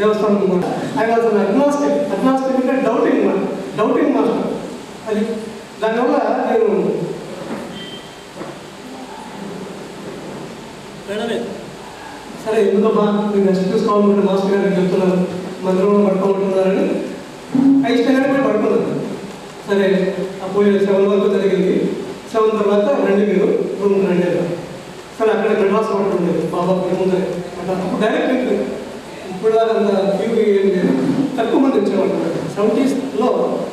Devasthanam I was agnostic agnostic అంటే doubting doubting master అది దానివల్ల నేను సరే ఎందుకమ్మా మీరు నెక్స్ట్ తీసుకోవాలంటే మాస్టర్ గారికి చెప్తున్నారు? మందిరంలో పడుకోమంటున్నారని ఐస్టైన్ పోయి పడుకున్నాను సరే అప్పుడు సెవెన్ వరకు జరిగింది. సెవెన్ తర్వాత రండి మీరు రూమ్ రండి సరే అక్కడ మెడ్రాస్ వాటర్ ఉండేది. బాబా ముందే అట్లా డైరెక్ట్ ఇప్పుడు అంత క్యూ ఏం లేదు. తక్కువ మంది వచ్చేవాళ్ళు. సెవెంటీస్లో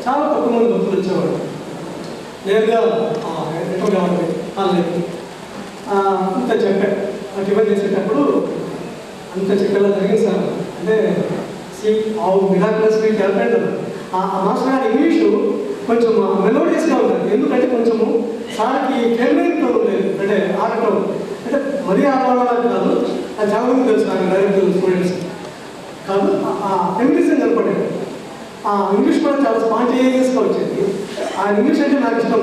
చాలా తక్కువ మంది భక్తులు వచ్చేవాళ్ళు. నేరుగా ఎక్కడ కావాలి. వాళ్ళకి అంత చెక్క ఆ టిఫిన్ చేసేటప్పుడు అంత చెక్కలా జరిగింది సార్. అంటే సి ఆవు మిరాకులస్ మీకు చెప్పండి ఆ మాస్టర్ గారి ఇంగ్లీషు కొంచెం మెలోడియస్గా ఉంటుంది. ఎందుకంటే కొంచెము సార్కి కెమెరీతో ఉండేది అంటే ఆడటం. అంటే మరీ ఆడవాళ్ళ కాదు. అది చాలా మంది తెలుసు నాకు డైరెక్ట్ స్టూడెంట్స్ కాదు? ఆ- ఆ ఫెమినిజం ఆ ఇంగ్లీష్ కూడా చాలా స్పాంటేనియస్గా వచ్చింది. ఆ ఇంగ్లీష్ అంటే నాకు ఇష్టం.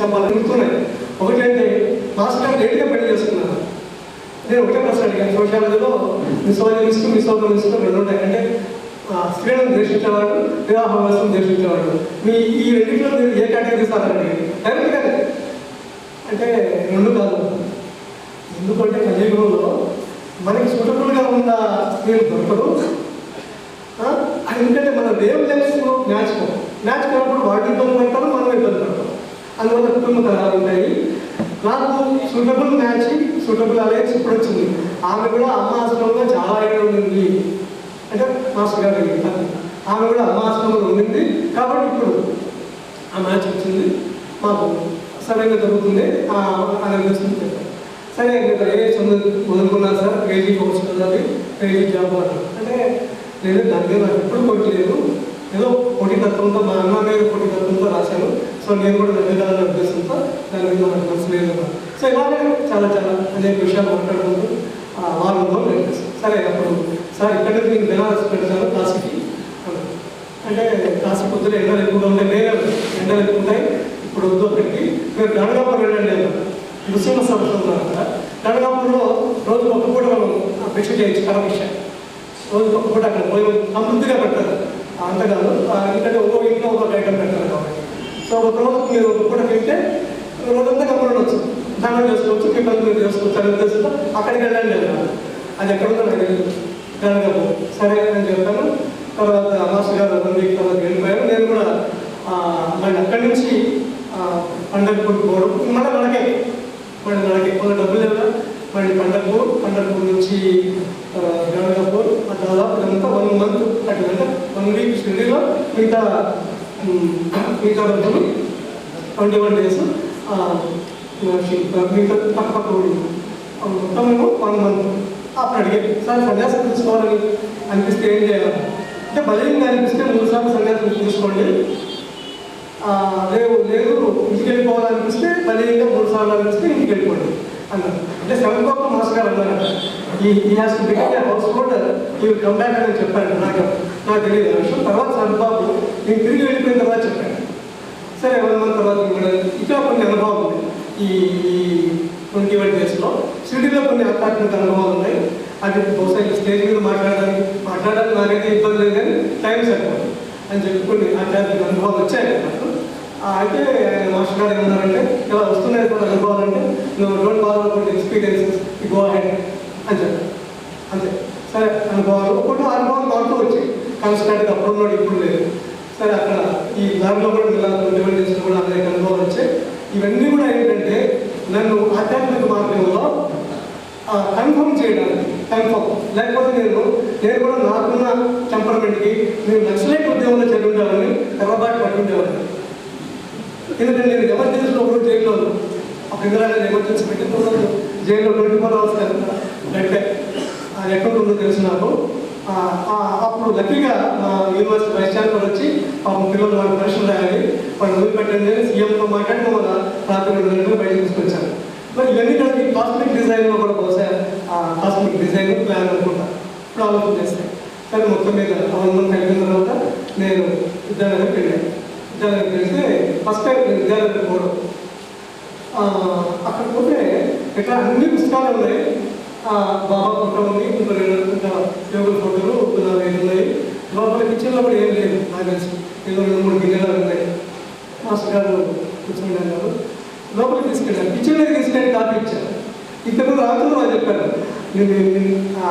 చెప్పాలని గుర్తున్నాయి ఒకటంటే లాస్ట్ టైం లేట్గా పెళ్ళి చేసుకున్నాను నేను ఒకటే ప్రశ్న అడిగాను. సోషాలజీలో మిసోజనిస్ట్ మిసోగమిస్ట్ రెండు ఉంటాయి అంటే ఆ, స్త్రీలను ద్వేషించేవాడు వివాహ వ్యవస్థను ద్వేషించేవాడు మీ ఈ రెండింటిలో మీరు ఏ కేటగిరీ సార్ ఇస్తారండి డైరెక్ట్గా అంటే రెండు కాదు. ఎందుకంటే కలియుగంలో మనకి సూటబుల్గా ఉన్న స్త్రీలు దొరకదు ఆ, అది ఎందుకంటే మన వేవ్ తెలుసుకో నేర్చుకో మ్యాచ్ వాటి ఇబ్బంది పడతారు మనం ఇబ్బంది పడతాం అందువల్ల కుటుంబ తరాలు ఉంటాయి నాకు సూటబుల్ మ్యాచ్ సూటబుల్ అలయన్స్ ఇప్పుడు వచ్చింది ఆమె కూడా అమ్మ ఆశ్రమంలో చాలా ఏళ్ళు ఉండింది అంటే మాస్టర్ గారు ఆమె కూడా అమ్మ ఆశ్రమంలో ఉండింది కాబట్టి ఇప్పుడు ఆ మ్యాచ్ వచ్చింది మాకు సరైన జరుగుతుంది ఆ అని అనిపిస్తుంది చెప్పారు సరే ఇంకా ఏ వదులుకున్నాను సార్ కేజీ కోర్స్ చదవాలి కేజీ జాబ్ అంటే నేను దాని మీద నాకు ఎప్పుడు కొట్టలేదు ఏదో పోటీ తత్వంతో మా అమ్మ మీద పోటీ తత్వంతో రాశాను సో నేను కూడా నవ్వేదాలని ఉద్దేశంతో దాని మీద నాకు మనసు లేదు సో ఇలాగే చాలా చాలా అనేక విషయాలు మాట్లాడుకుంటూ ఆ వారంలో సరే అప్పుడు సార్ ఇక్కడ నుంచి నేను బెనారస్ పెడతాను కాశీకి అంటే కాశీ పొద్దున ఎండలు ఎక్కువగా ఉంటాయి నేను ఎండలు ఎక్కువ ఉంటాయి ఇప్పుడు వద్దు అక్కడికి. మీరు గణగాపూర్ వెళ్ళండి అన్నారు. నృసింహ సభ ఉన్నారు అక్కడ గణగాపూర్లో రోజు ఒక పూట మనం ఆ చేయొచ్చు కరభిక్ష రోజు ఒక పూట అక్కడ పోయి సమృద్ధిగా పెట్టారు. అంతకాదు ఎందుకంటే ఒక్కో ఇంట్లో ఒక్కొక్క ఐటమ్ పెట్టారు కాబట్టి. సో ఒక రోజు మీరు ఒక పూట తింటే రోజంతా గమనించవచ్చు దానం చేసుకోవచ్చు పిల్లలు మీరు చేసుకోవచ్చు అని ఉద్దేశంతో అక్కడికి వెళ్ళండి అన్నారు. అది ఎక్కడ ఉందో నాకు తెలియదు సరే నేను చెప్తాను తర్వాత మాస్టర్ గారు వన్ వీక్ తర్వాత వెళ్ళిపోయారు. నేను కూడా మళ్ళీ అక్కడి నుంచి పండగపూర్ పోవడం మళ్ళీ మనకే మళ్ళీ మనకి కొంత డబ్బులు లేదా మళ్ళీ పండగపూర్ పండగపూర్ నుంచి గంగాపూర్ దాదాపు ఇదంతా వన్ మంత్ అటు వన్ వీక్ షిరిడీలో మిగతా మిగతా వరకు ట్వంటీ వన్ డేస్ మిగతా పక్క పక్క ఊళ్ళు మొత్తం వన్ మంత్ అప్పుడు అడిగాను సార్ సన్యాసం తీసుకోవాలని అనిపిస్తే ఏం చేయాలి? అంటే బలంగా అనిపిస్తే మూడు సార్లు సన్యాసం తీసుకోండి. ఆ, లేదు లేదు ఇంటికి వెళ్ళిపోవాలనిపిస్తే బలంగా మూడు సార్లు అనిపిస్తే ఇంటికి వెళ్ళిపోండి అన్నారు. అంటే సెవెన్ బాబు మాస్టర్ గారు అన్నారు. ఈ ఈ has to become a house ఈ కమ్ బ్యాక్ అని చెప్పాను నాకు నాకు తెలియదు. ఆ విషయం తర్వాత సెవెన్ నేను తిరిగి వెళ్ళిపోయిన తర్వాత చెప్పాను సరే వన్ మంత్ తర్వాత కూడా ఇంకా కొన్ని అనుభవం ఉంది ఈ ట్వంటీ వన్ డేస్లో సిటీలో కొన్ని అపార్ట్మెంట్ అనుభవాలు ఉన్నాయి. అది బహుశా స్టేజ్ మీద మాట్లాడడానికి మాట్లాడడానికి నాకైతే ఇబ్బంది లేదు కానీ టైం సరిపోదు అని చెప్పి కొన్ని ఆధ్యాత్మిక అనుభవాలు వచ్చాయి నాకు. అయితే మాస్టర్ గారు ఏమన్నారంటే ఇలా వస్తున్నాయి కూడా అనుకోవాలంటే నువ్వు డోంట్ బాధ కొన్ని ఎక్స్పీరియన్సెస్ గో అహెడ్ అని చెప్పి. అంతే. సరే అనుభవాలు కొన్ని అనుభవాలు మాకు వచ్చాయి. కాన్స్టెంట్గా అప్పుడు ఉన్నాడు ఇప్పుడు లేదు. సరే అక్కడ ఈ దాంట్లో కూడా పిల్లలు డిపెండెన్స్ కూడా అనేక అనుభవాలు వచ్చాయి. ఇవన్నీ కూడా ఏంటంటే నన్ను ఆధ్యాత్మిక మార్గంలో కన్ఫర్మ్ చేయడానికి కన్ఫర్మ్ లేకపోతే నేను నేను కూడా నాకున్న టెంపర్మెంట్కి నేను నక్సలైట్ ఉద్యోగంలో చదివి ఉండేవాడిని ఎర్రబాటు పట్టి ఉండేవాడిని ఎందుకంటే నేను ఎమర్జెన్సీలో ఒకరోజు జైల్లో ఒక అప్పుడు ఇందిరా ఎమర్జెన్సీ పెట్టిన జైల్లో ట్వంటీ ఫోర్ అవర్స్ కదా గంటే అది ఎక్కడ ఉందో తెలుసు నాకు. అప్పుడు లక్కీగా మా యూనివర్సిటీ వైస్ ఛాన్సలర్ వచ్చి పాపం పిల్లలు వాళ్ళ పరీక్షలు రాయాలి. వాళ్ళు వదిలిపెట్టండి అని సీఎంతో మాట్లాడి మమ్మల్ని రాత్రి రెండు గంటలు బయట తీసుకొచ్చారు. మరి ఇవన్నీ కలిపి కాస్మిక్ డిజైన్లో కూడా బహుశా కాస్మిక్ డిజైన్ ప్లాన్ అనుకుంటా. ఇప్పుడు ఆలోచన చేస్తాయి కానీ మొత్తం మీద అవన్నీ కలిగిన తర్వాత నేను ఇద్దరు వెళ్ళాను. విద్యాలయానికి వెళ్తే ఫస్ట్ టైం నేను విద్యాలయానికి పోవడం. అక్కడ పోతే ఇట్లా అన్ని పుస్తకాలు ఉన్నాయి. బాబా ఫోటో ఉంది ఇంకా రెండు ఇంకా యోగుల ఫోటోలు కిచెన్లో కూడా ఏం లేదు నాకు తెలిసి. ఏదో రెండు మూడు గిన్నెలు ఉన్నాయి. మాస్టర్ గారు కూర్చున్నారు లోపలికి తీసుకెళ్ళాను కిచెన్లోకి తీసుకెళ్ళి కాపీ ఇచ్చాను ఇంతకు రాత్రులు వాళ్ళు చెప్పారు.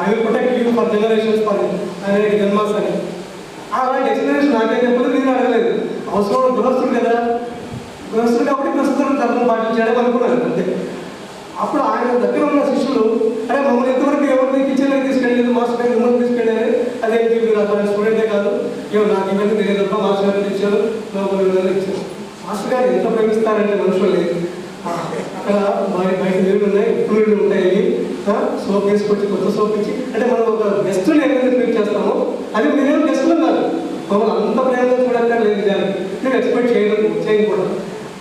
I protect you for generations for ఆయన జన్మాస్ అని. అలాంటి ఎక్స్ప్లెనేషన్ నాకేం చెప్పలేదు నేను అడగలేదు. అవసరం గృహస్థుడు కదా. గృహస్థుడు కాబట్టి ప్రస్తుతం ధర్మం పాటించాడని అనుకున్నారు అంతే. అప్పుడు ఆయన దగ్గర ఉన్న శిష్యులు అరే మమ్మల్ని ఇంతవరకు ఎవరిని కిచెన్లోకి తీసుకెళ్ళలేదు మాస్టర్ గారు మిమ్మల్ని తీసుకెళ్ళారు? అదే మీరు అతను స్టూడెంటే కాదు. ఏమో నాకు ఇవన్నీ తెలియదు మాస్టర్ గారు ఇచ్చారు లోపల ఇచ్చారు. మాస్టర్ గారు ఎంత ప్రేమిస్తారంటే మనుషులు అక్కడ మరి బయట నీళ్ళు ఉన్నాయి ఉప్పు నీళ్ళు ఉంటాయి. సోప్ వేసుకొచ్చి కొత్త సోప్ ఇచ్చి అంటే మనం ఒక గెస్ట్ని ఏదైతే ట్రీట్ చేస్తామో అది మీరేం గెస్ట్లు కాదు. మమ్మల్ని అంత ప్రేమగా చూడక్కర్లేదు దాన్ని నేను ఎక్స్పెక్ట్ చేయడం చేయకూడదు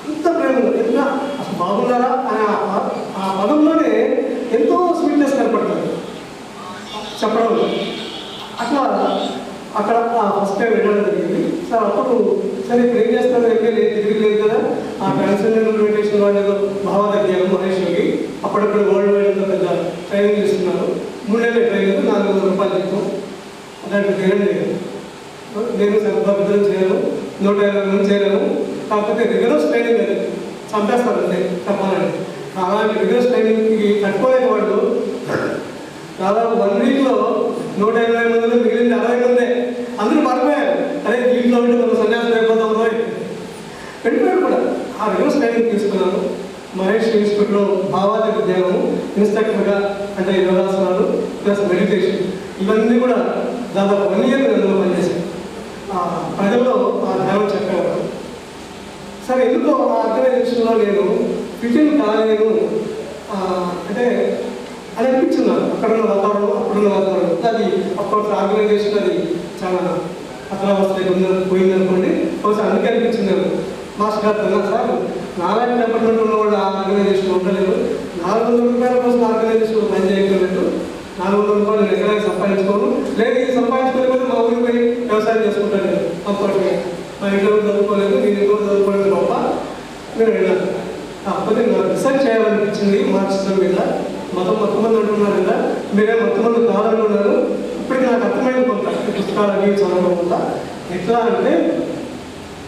అంత ప్రేమగా ఎంత అసలు బాగున్నారా అనే ఆ పదంలోనే ఎంతో స్వీట్నెస్ కనపడుతుంది. చెప్పడంలో అట్లా అక్కడ ఫస్ట్ టైం వెళ్ళడం జరిగింది. సార్ అప్పుడు సరే ఇప్పుడు ఏం చేస్తాను ఎంపీ లేదు డిగ్రీ లేదు కదా. ఆ ట్రాన్స్జెండర్ మెడిటేషన్ వాళ్ళు ఏదో భావదజ్ఞానం మహేష్ అప్పుడప్పుడు వరల్డ్ వైడ్ అంతా పెద్ద ట్రైనింగ్ చేస్తున్నారు. మూడేళ్ళ ట్రైనింగ్ నాలుగు వందల రూపాయలు చెప్తాం దాంట్లో చేయడం లేదు. నేను సర్వభద్రం చేయను నూట ఇరవై మంది చేయలేను కాకపోతే రిగరస్ ట్రైనింగ్ అది. చంపేస్తారు అంతే చెప్పాలంటే అలాంటి రిగరస్ ట్రైనింగ్కి తట్టుకోలేని వాళ్ళు దాదాపు వన్ వీక్లో నూట ఇరవై మందిలో మిగిలింది అరవై మందే. అందరూ పడిపోయారు అరే దీంట్లో ఉంటే మనం సన్యాసం అయిపోతాం వెళ్ళిపోయారు కూడా. ఆ రివర్స్ ట్రైనింగ్ తీసుకున్నాను మహేష్ ఇన్స్టిట్యూట్లో భావాది ధ్యానము ఇన్స్ట్రక్టర్గా అంటే యోగాసనాలు ప్లస్ మెడిటేషన్. ఇవన్నీ కూడా దాదాపు వన్ ఇయర్ నేను పనిచేశాను ప్రజల్లో ఆ ధ్యానం చెప్పారు. సరే ఎందుకో ఆ ఆర్గనైజేషన్లో నేను ఫిటింగ్ కాలేను. అంటే అని అనిపించింది అక్కడున్న వాతావరణం అక్కడున్న వాతావరణం అది అప్పుడు ఆర్గనైజేషన్ అది చాలా అసలు పోయింది అనుకోండి. బహుశా అందుకే అనిపించింది మాస్టర్ గారు అన్నా సార్ నాలాంటి డిపార్ట్మెంట్ ఉన్న వాళ్ళు ఆ ఆర్గనైజేషన్ ఉండలేదు నాలుగు వందల రూపాయల కోసం ఆర్గనైజేషన్ పని చేయగలరు నాలుగు వందల రూపాయలు నేను ఎకరానికి సంపాదించుకోను. లేదు ఇది కూడా మా ఊరికి పోయి వ్యవసాయం చేసుకుంటాను నేను. కంఫర్ట్గా మా ఇంట్లో చదువుకోలేదు నేను ఇంట్లో చదువుకోలేదు గొప్ప నేను వెళ్ళాను. అప్పటికి నాకు రీసెర్చ్ చేయాలనిపించింది మార్క్సిజం మీద మతం మొత్తం మంది అంటున్నారు కదా మీరే మొత్తం మంది కావాలనుకున్నారు ఇప్పటికి నాకు అర్థమైంది కొంత. పుస్తకాలు అవి చదవడం వల్ల ఎట్లా అంటే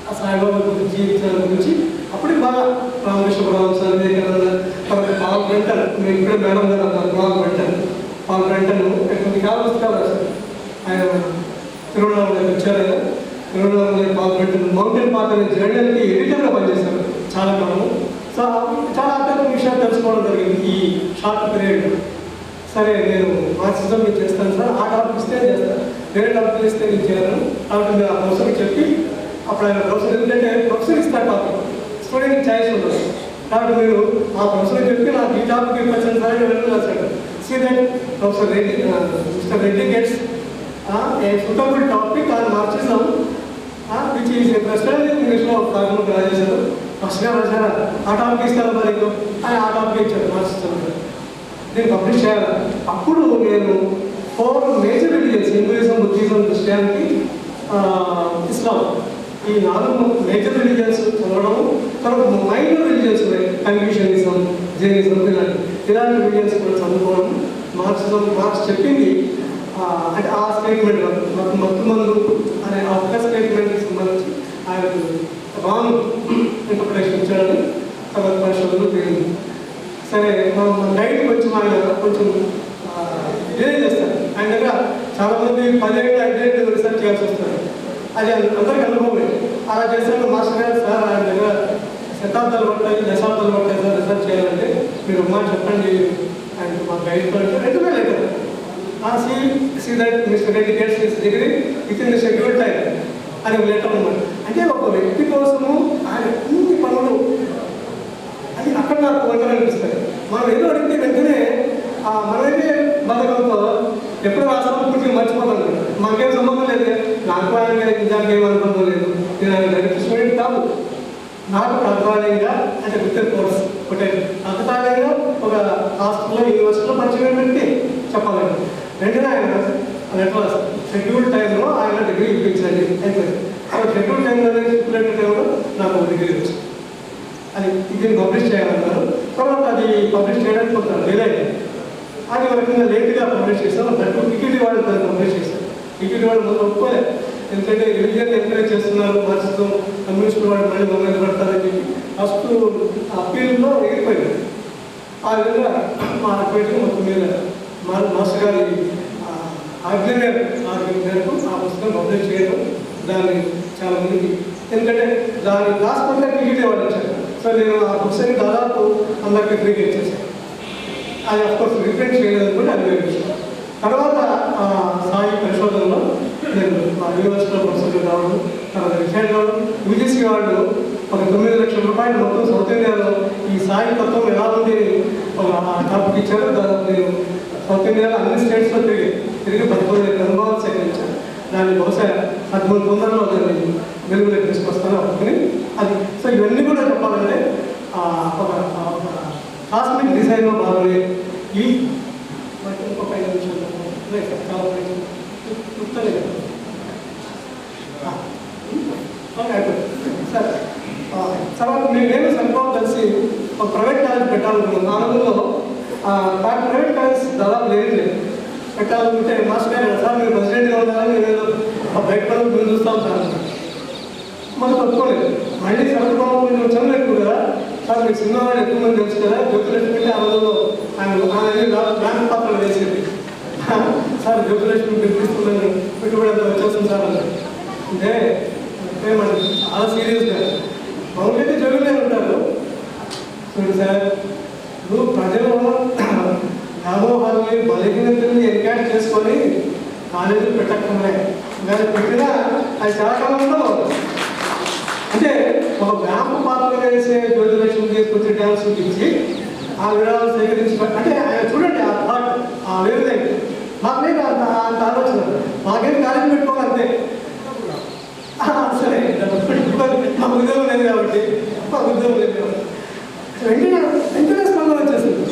ఆ సాయిబాబా గురించి జీవితాల గురించి అప్పటికి బాగా రామకృష్ణ పరమహంస వివేకానంద తర్వాత బాగా బ్రంటన్ మీరు ఇప్పుడే మేడం గారు బాగా పాల్ వాళ్ళ పాల్ కొన్ని కాలం పుస్తకాలు రాశారు ఆయన తిరువణామలకి వచ్చారు ఆయన తిరువణామలై పాల్ బ్రంటన్ మౌంటైన్ పార్క్ అనే జర్నల్కి ఎడిటర్గా పనిచేశారు చాలా కాలం సో చాలా ఆధ్యాత్మిక విషయాలు తెలుసుకోవడం జరిగింది ఈ షార్ట్ పీరియడ్. సరే నేను మా సిస్టమ్ మీకు చేస్తాను సార్. ఆ టాపిక్ ఇస్తే చేస్తాను వేరే టాపిక్ ఇస్తే నేను చేయను కాబట్టి మీరు ఆ ప్రొఫెసర్కి చెప్పి అప్పుడు ఆయన ప్రొఫెసర్ ఎందుకంటే ప్రొఫెసర్ ఇస్తారు టాపిక్ స్టూడెంట్ ఛాయిస్ ఉండదు. కాబట్టి మీరు ఆ ప్రొఫెసర్ చెప్పి నాకు ఈ టాపిక్ ఇవ్వచ్చు సార్ అని see that uh, Professor Reddy, uh, Mr. Reddy gets uh, a suitable topic on Marxism, uh, which is is president ఇంగ్లీష్లో కాకుండా రాజేశారు ఫస్ట్ గారు రాశారా ఆ టాపిక్ ఇస్తారు మరి అని ఆ టాపిక్ ఇచ్చారు మార్క్సిజం నేను పబ్లిష్ చేయాలి? అప్పుడు నేను four major religions Hinduism Buddhism Christianity Islam ఈ నాలుగు మేజర్ రిలీజియన్స్ చదవడం తర్వాత మైనర్ రిలీజియన్స్ ఉన్నాయి కన్ఫ్యూషనిజం జైనిజం ఇలాంటివి. ఇలాంటి రిలీజియన్స్ కూడా చదువుకోవడం మార్క్స్ మార్క్స్ చెప్పింది అంటే ఆ స్టేట్మెంట్ మాకు మొత్తం మందు అనే ఆ ఒక్క స్టేట్మెంట్కి సంబంధించి ఆయనకు రాంగ్ ఇంటర్ప్రిటేషన్ ఇచ్చాడని తర్వాత పరిశోధనలు తేలింది సరే మా గైడ్ కొంచెం ఆయన కొంచెం డిలే చేస్తారు ఆయన దగ్గర చాలామంది పదిహేడు ఐదేళ్ళు రీసెర్చ్ చేయాల్సి వస్తారు అది అందరికి అనుభవమే. అలా చేసినప్పుడు మాస్టర్ గారు సార్ ఆయన దగ్గర శతాబ్దాలు పట్టాయి దశాబ్దాలు పట్టాయి సార్ రీసెర్చ్ చేయాలి మీరు అమ్మా చెప్పండి అండ్ మా గైడ్ అంటే రెండుమే లేదు. ఆ see see that Mr Reddy gets his degree within the schedule time అని లెటర్ అనమాట అంటే ఒక వ్యక్తి కోసము ఆయన అన్ని పనులు అది అక్కడ నాకు వంటలు అనిపిస్తాయి. మనం ఏదో అడిగితే వెంటనే మనమైతే బతకంతో ఎప్పుడు రాస్తామో పూర్తిగా మర్చిపోతాం. మాకేం సంబంధం లేదు నాకు ఆయన నిజానికి ఏం అనుబంధం లేదు. నేను ఆయన స్టూడెంట్ కాదు. నాకు ప్రధానంగా అంటే విత్ కోర్స్ ఒకటే. తత్కాలికంగా ఒక హాస్టల్లో యూనివర్సిటీలో పరిచయం పెట్టి చెప్పాలండి వెంటనే ఆయన లెటర్ షెడ్యూల్ టైంలో ఆయన డిగ్రీ ఇప్పించండి. అయిపోయింది సో షెడ్యూల్ టైంలో చెప్పిన టైంలో నాకు డిగ్రీ వచ్చింది. అది ఇది పబ్లిష్ చేయాలన్నారు. తర్వాత అది పబ్లిష్ చేయడానికి కొంత డిలే అది ఒక రకంగా లేట్గా పబ్లిష్ చేస్తాం దట్టు టికెట్ వాళ్ళు దాన్ని పబ్లిష్ చేశారు. టికెట్ వాళ్ళు ముందు ఒప్పుకోలేదు. ఎందుకంటే రిలీజియన్ ఎంకరేజ్ చేస్తున్నారు మార్క్సిజం కమ్యూనిస్ట్ వాళ్ళు మళ్ళీ మన మీద పడతారని చెప్పి ఫస్ట్ అప్పీల్లో ఎగిరిపోయింది. ఆ విధంగా మా అడ్వైట్ మొత్తం మీద మా మాస్టర్ గారి ఆ, ఆజ్ఞ మేరకు ఆ పుస్తకం పబ్లిష్ చేయడం దాన్ని చాలామంది ఎందుకంటే దాని రాసుకుంటే టికెట్ ఇవ్వాలి సో నేను ఆ పుస్తకం దాదాపు అందరికీ ఫ్రీగా ఇచ్చేసాను. అది అఫ్కోర్స్ రిప్రింట్ చేయలేదు కూడా అనుభవించాను తర్వాత సాయి పరిశోధనలో నేను మా యూనివర్సిటీలో ప్రొఫెసర్గా కావడం తర్వాత యూజీసీ వాళ్ళు ఒక తొమ్మిది లక్షల రూపాయలు మొత్తం సౌత్ ఇండియాలో ఈ సాయి తత్వం ఎలా ఉంది ఒక టాపిక్ ఇచ్చారు. నేను సౌత్ ఇండియాలో అన్ని స్టేట్స్లో తిరిగి తిరిగి పదకొండు అనుభవాలు సేకరించాను. దాన్ని బహుశా పదమూడు తొందరలో నేను వెలుగులోకి తీసుకొస్తాను అనుకుని అది. సో ఇవన్నీ కూడా చెప్పాలంటే ఆ, ఒక ఒక కాస్మిక్ డిజైన్లో భాగమే ఈ బట్ ఇంకొక ఐదు నిమిషాలు రైట్, చాలా రైట్. గుర్తులే కదా. ఆ, ఓకే, అయిపోయింది. సరే ఆ, తర్వాత మేము నేను సంకల్పం కలిసి ఒక ప్రైవేట్ కాలేజ్ పెట్టాలనుకున్నాం ఆ రోజుల్లో ఆ, ప్రైవేట్ కాలేజ్ దాదాపు లేదు లేదు పెట్టాలనుకుంటే మాస్టర్ గారు సార్ మీరు ప్రెసిడెంట్గా ఉండాలని నేను ఆ బయట పనులు మీరు చూస్తాం సార్. మనం ఒప్పుకోలేదు మళ్ళీ శరత్ బాబు కొంచెం చదువు ఎక్కువ కదా. సార్ మీకు సినిమా ఎక్కువ మంది తెలుసు కదా. జ్యోతిలక్ష్మి అంటే ఆ రోజుల్లో ఆయన ఆయన బ్యాంక్ పాత్రలు వేసేది. సార్ జ్యోతిలక్ష్మి పిలిపిస్తుందని పెట్టుబడి అంతా వచ్చేస్తుంది సార్ అంటే శాఖలంలో అంటే ఒక వ్యాప పాత్ర వేసే జ్యోతిలక్ష్మి తీసుకొచ్చి డ్యాన్స్ చూపించి ఆ విరాళాలు సేకరించి అంటే ఆయన చూడండి ఆ థాట్ ఆ వేరే మాకు లేదు అంత ఆలోచన. మాకేం కాలేజీ పెట్టుకోవాలంతే ఆ, సరే మా ఉద్యోగం లేదు కాబట్టి మా ఉద్యోగం లేదు కాబట్టి వెంటనే వెంటనే స్పందన వచ్చేసింది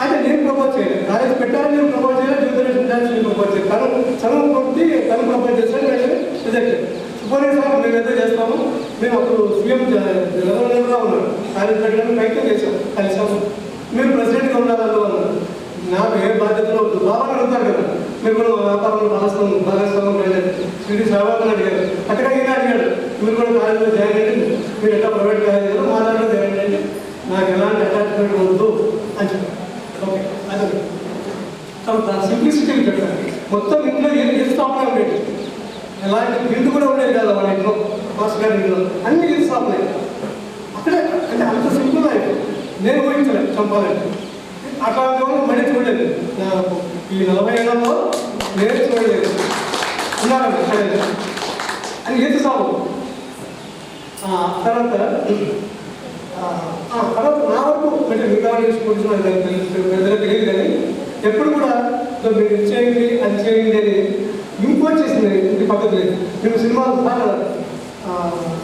అయితే నేను ప్రపోజ్ చేయలేదు కాలేజ్ పెట్టాలని నేను ప్రపోజ్ చేయలేదు జ్యోతిలక్ష్మి డాన్స్ నేను ప్రపోజ్ చేయలేదు తను చదువు కొట్టి తను ప్రపోజ్ చేశాను వెంటనే రిజెక్ట్ సుపోనే సార్ మేము ఎంత చేస్తాము మేము అప్పుడు సీఎం జగన్గా ఉన్నాడు ఆయన పెట్టడానికి ప్రయత్నం చేశాం. కలిసాము మీరు ప్రెసిడెంట్గా ఉండాలని అన్నారు నాకు ఏ బాధ్యతలో వద్దు బాగా అడుగుతారు కదా. మీరు కూడా మా వ్యాపారంలో భాగస్వామి భాగస్వామ్యం ప్రజలు శ్రీ సేవకులు అడిగారు. అట్టగా ఈయన అడిగాడు. మీరు కూడా కాలేజీలో జాయిన్ అయ్యండి. మీరు ఎట్లా ప్రైవేట్ కాలేజీలో మా దాంట్లో జాయిన్ అయ్యండి నాకు ఎలాంటి అటాచ్మెంట్ వద్దు అని చెప్పారు. ఓకే. అది తర్వాత సింప్లిసిటీ చెప్పాను మొత్తం ఇంట్లో ఏం చేస్తామని ఉండేది ఎలాంటి బిల్లు కూడా ఉండేది కదా మన ఇంట్లో. మాస్టర్ గారి అన్ని అన్ని చేస్తామని అక్కడే అంటే అంత సింపుల్ లైఫ్ నేను ఊహించలేదు చంపాలంటే అట్లాంటి వాళ్ళు మళ్ళీ చూడలేదు. ఈ నలభై ఏళ్ళలో నేను చూడలేదు. ఉన్నారండి ఇక్కడే. అని ఏది సాగు తర్వాత తర్వాత నా వరకు అంటే మిగతా స్కూల్స్ నాకు తెలుసు పెద్దగా తెలియదు కానీ ఎప్పుడు కూడా మీరు ఇది చేయండి అది చేయండి అని ఇంపోజ్ చేసింది ఇంటి పక్కకు. లేదు మేము సినిమాలు సార్ ఆ,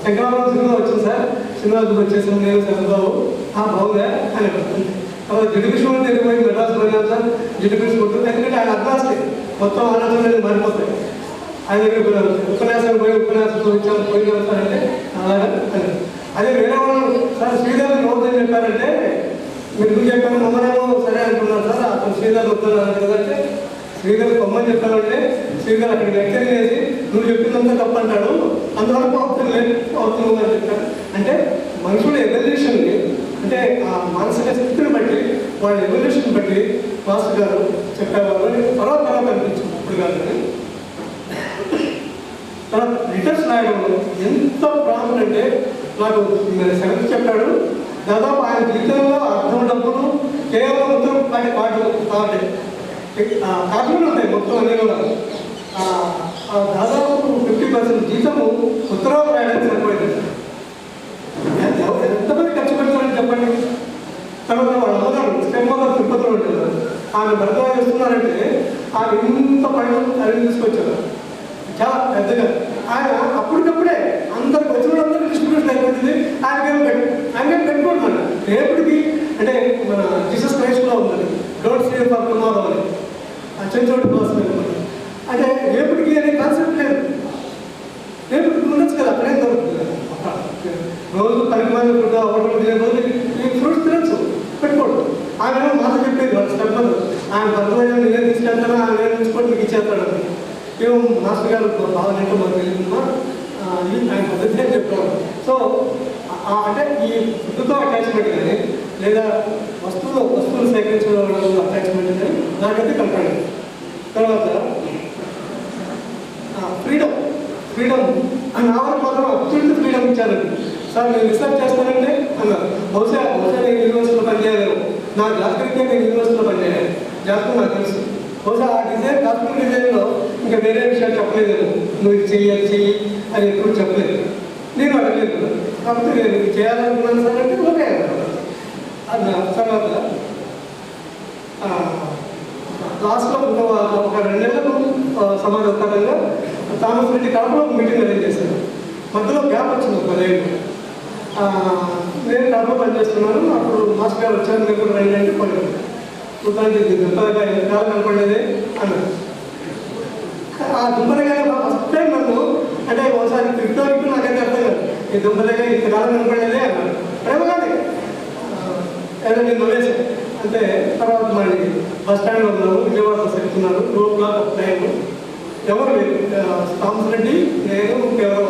సినిమా వచ్చింది సార్. సినిమా వచ్చేసాను నేను చంద్రబాబు. ఆ బాగుందా. అని అన్నారు. తర్వాత జిడిపిషన్ దగ్గర పోయి మెడ్రాస్ పోయినాం సార్. జిడిపిషన్ కొట్టు. ఎందుకంటే ఆయన అడ్వాన్స్కి మొత్తం ఆలోచన అనేది మారిపోతాయి. ఆయన దగ్గర పోయినారు. ఉపన్యాసం పోయి ఉపన్యాసం చూపించాం పోయినాం సార్ అంటే అలాగా అదే వేరే వాళ్ళు సార్ శ్రీధర్ నోదని చెప్పారంటే మీరు చెప్పాను మమ్మల్ని సరే అనుకున్నాను సార్. అతను శ్రీధర్ వద్దన్నారు కదంటే శ్రీగారు పొమ్మని చెప్పానంటే శ్రీగారు అక్కడ లెక్కలు చేసి నువ్వు చెప్పిందంతా తప్పంటాడు. అందువల్ల అవుతుంది లేదు. అని చెప్పారు అంటే మనుషుల ఎవల్యూషన్ని అంటే ఆ మానసిక స్థితిని బట్టి వాళ్ళ ఎవల్యూషన్ బట్టి మాస్టర్ గారు చెప్పేవారు అని తర్వాత తర్వాత అనిపించింది. ఇప్పుడు కాదు కానీ. తర్వాత రిటర్న్స్ రాయడం ఎంత ప్రాబ్లం అంటే నాకు సెవెంత్ చెప్పాడు. దాదాపు ఆయన జీవితంలో అర్థం డబ్బులు కేవలం ఉత్తరం పాటి పాటలు ఉంటాయి మొత్తం అన్నీ కూడా. దాదాపు ఫిఫ్టీ పర్సెంట్ జీతము ఉత్తరాలు రాయడానికి సరిపోయింది. ఎంతమంది ఖర్చు పెడతారని చెప్పండి? తర్వాత వాళ్ళ అమ్మగారు స్టెమ్ మదర్ తిరుపతిలో ఉంటారు ఆమె భర్త చేస్తున్నారంటే ఆమె ఇంత పని అవి తీసుకొచ్చారు. చాలా పెద్దగా ఆయన అప్పటికప్పుడే అందరికి వచ్చిన వాళ్ళందరూ డిస్ట్రిబ్యూషన్ అయిపోతుంది ఆయనకేమో పెట్టు ఆయనకేం పెట్టుకోండి మన రేపటికి అంటే మన జీసస్ క్రైస్ట్లో ఉంది డోంట్ సే ఫర్ టుమారో అని ఆ చెంచోటి కోసం అంటే రేపటికి అనే కాన్సెప్ట్ లేదు. రేపటికి ఉండొచ్చు కదా అక్కడే దొరుకుతుంది రోజు పది మంది ఫుడ్ అవడం తినే రోజు ఈ ఫ్రూట్స్ తినచ్చు పెట్టుకోడు ఆమె మాట చెప్పేది వాళ్ళు స్టెప్పదు ఆమె భర్త నేను తీసుకెళ్తాను ఆమె నేను ఉంచుకొని మీకు ఇచ్చేస్తాడు మేము మాస్టర్ గారు బాగాలంటే మాకు తెలియదమ్మా ఆ, ఇది ఆయన పద్ధతి అని సో అంటే ఈ ఫుడ్తో అటాచ్మెంట్ కానీ లేదా వస్తువులు వస్తువులు సేకరించడం అటాచ్మెంట్ కానీ నాకైతే కనపడలేదు తర్వాత ఫ్రీడమ్ ఫ్రీడమ్ ఆ నావల్ మాత్రం అత్యంత ఫ్రీడమ్ ఇచ్చారు సార్ నేను రీసెర్చ్ చేస్తానంటే అన్నారు బహుశా బహుశా నేను యూనివర్సిటీలో పనిచేయలేను నా జాతకరీత్యా నేను యూనివర్సిటీలో పనిచేయాలి నాకు తెలుసు? బహుశా ఆ డిజైన్ జాతకం డిజైన్లో ఇంకా వేరే విషయాలు చెప్పలేదు. నువ్వు ఇది చెయ్యి అది చెయ్యి అని ఎప్పుడు చెప్పలేదు. నేను అడగలేదు. కూడా. కాబట్టి నేను ఇది చేయాలనుకున్నాను సార్ అంటే ఓకే అది తర్వాత లాస్ట్లో ఒక ఒక రెండు నెలలకు సమాధానంగా సమావేశంగా థామస్ రెడ్డి కడపలో ఒక మీటింగ్ అరేంజ్ చేశాను మధ్యలో గ్యాప్ వచ్చింది ఒక రేటు నేను కడప పనిచేస్తున్నాను. అప్పుడు మాస్టర్ గారు వచ్చారు మీరు రండి అంటే పని చూడడానికి ఇది దుంపరగా ఎంతకాలం కనపడలేదే అన్నారు. ఆ దుంపరగా ఫస్ట్ టైం నన్ను అంటే ఒకసారి తిరుగుతా ఇప్పుడు నాకైతే అర్థం కాదు. ఈ దుంపరగా ఇంతకాలం కనపడలేదే అన్నారు. ప్రేమగానే ఏదో నేను నవ్వేశాను అంటే తర్వాత మళ్ళీ బస్ స్టాండ్లో ఉన్నాము విజయవాడ బస్ ఎక్కుతున్నాను టూ ఓ క్లాక్ ఒక టైం ఎవరు లేరు. థామస్ రెడ్డి నేను ఇంకెవరో.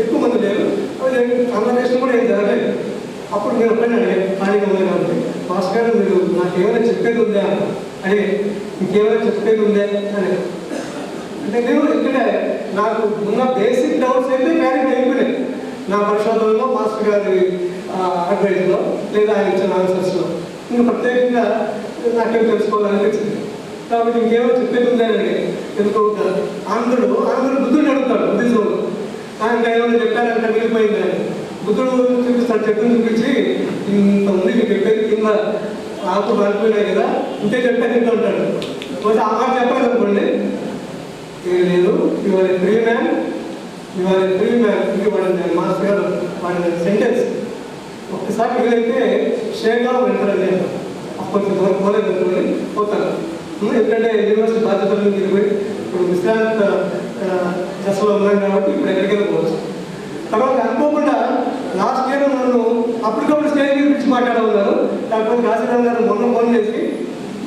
ఎక్కువ మంది లేరు. అది కన్వర్సేషన్ కూడా ఏం జరగలేదు. అప్పుడు నేను ఒక్కనే అడిగాను ఖాళీగా ఉంది కాబట్టి. మాస్టర్ గారు మీరు నాకు ఏమైనా చెప్పేది ఉందా? అని ఇంకేమైనా చెప్పేది ఉందా? అని అంటే నేను ఇక్కడే నాకు ఉన్న బేసిక్ డౌట్స్ అయితే క్లారిఫై అయిపోయినాయి. నా పరిశోధనలో మాస్టర్ గారి అడ్వైజ్లో లేదా ఆయన ఇచ్చిన ఆన్సర్స్లో ఇంకా ప్రత్యేకంగా నాకేం తెలుసుకోవాలనిపించింది? కాబట్టి ఇంకేమో చెప్పేది ఉందని అడిగాను. ఎందుకు ఆంధ్రుడు ఆంధ్రుడు బుద్ధుడిని అడుగుతాడు బుద్ధిజంలో ఆయన ఏమైనా చెప్పారంటే మిగిలిపోయింది అని. బుద్ధుడు చూపిస్తాడు చెట్టును చూపించి ఇంతమంది మీకు చెప్పేది కింద ఆకు మారిపోయినాయి కదా ఇంతే చెప్పేది ఇంత ఉంటాడు. కొంచెం ఆ మాట చెప్పాలి అనుకోండి. ఇది లేదు ఇవాళ ఫ్రీ మ్యాన్ ఇవాళ ఫ్రీ మ్యాన్ ఇది వాడిన మాస్టర్ గారు వాడిన సెంటెన్స్ ఒక్కసారి వీలైతే షేర్గా వెంటనే కొంచెం దూరం పోలేదు అనుకోండి పోతాను ఎందుకంటే యూనివర్సిటీ బాధ్యతలు మీరు పోయి ఇప్పుడు విశ్రాంత దశలో ఉన్నాం కాబట్టి ఇప్పుడు ఎక్కడికైనా పోవచ్చు. తర్వాత అనుకోకుండా లాస్ట్ ఇయర్ నన్ను అప్పటికప్పుడు స్టేజ్ గురించి మాట్లాడమన్నారు. కాకపోతే కాశీరావు గారు మొన్న ఫోన్ చేసి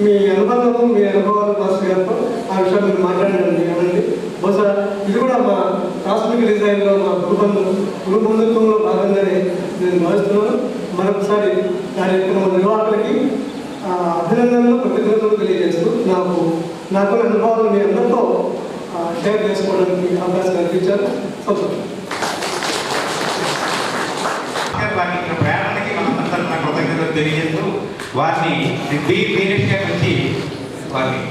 మీ అనుబంధము మీ అనుభవాలు మాస్టర్ గారితో ఆ విషయాలు మీరు మాట్లాడండి ఏమండి బహుశా ఇది కూడా మా కాస్మిక్ డిజైన్లో మా గురుబంధు గురుబంధుత్వంలో భాగంగానే నేను భావిస్తున్నాను. మరొకసారి కార్యక్రమ నిర్వాహకులకి అభినందనలు కృతజ్ఞతలు తెలియజేస్తూ నాకు నాకున్న అనుభవాలు మీ అందరితో షేర్ చేసుకోవడానికి అవకాశం కల్పించారు. సంతోషం. వారికి ఇక్కడ ప్రేరణకి మనందరం తరఫున కృతజ్ఞతలు తెలియజేస్తూ వారిని బి బీరెస్గా నుంచి వారిని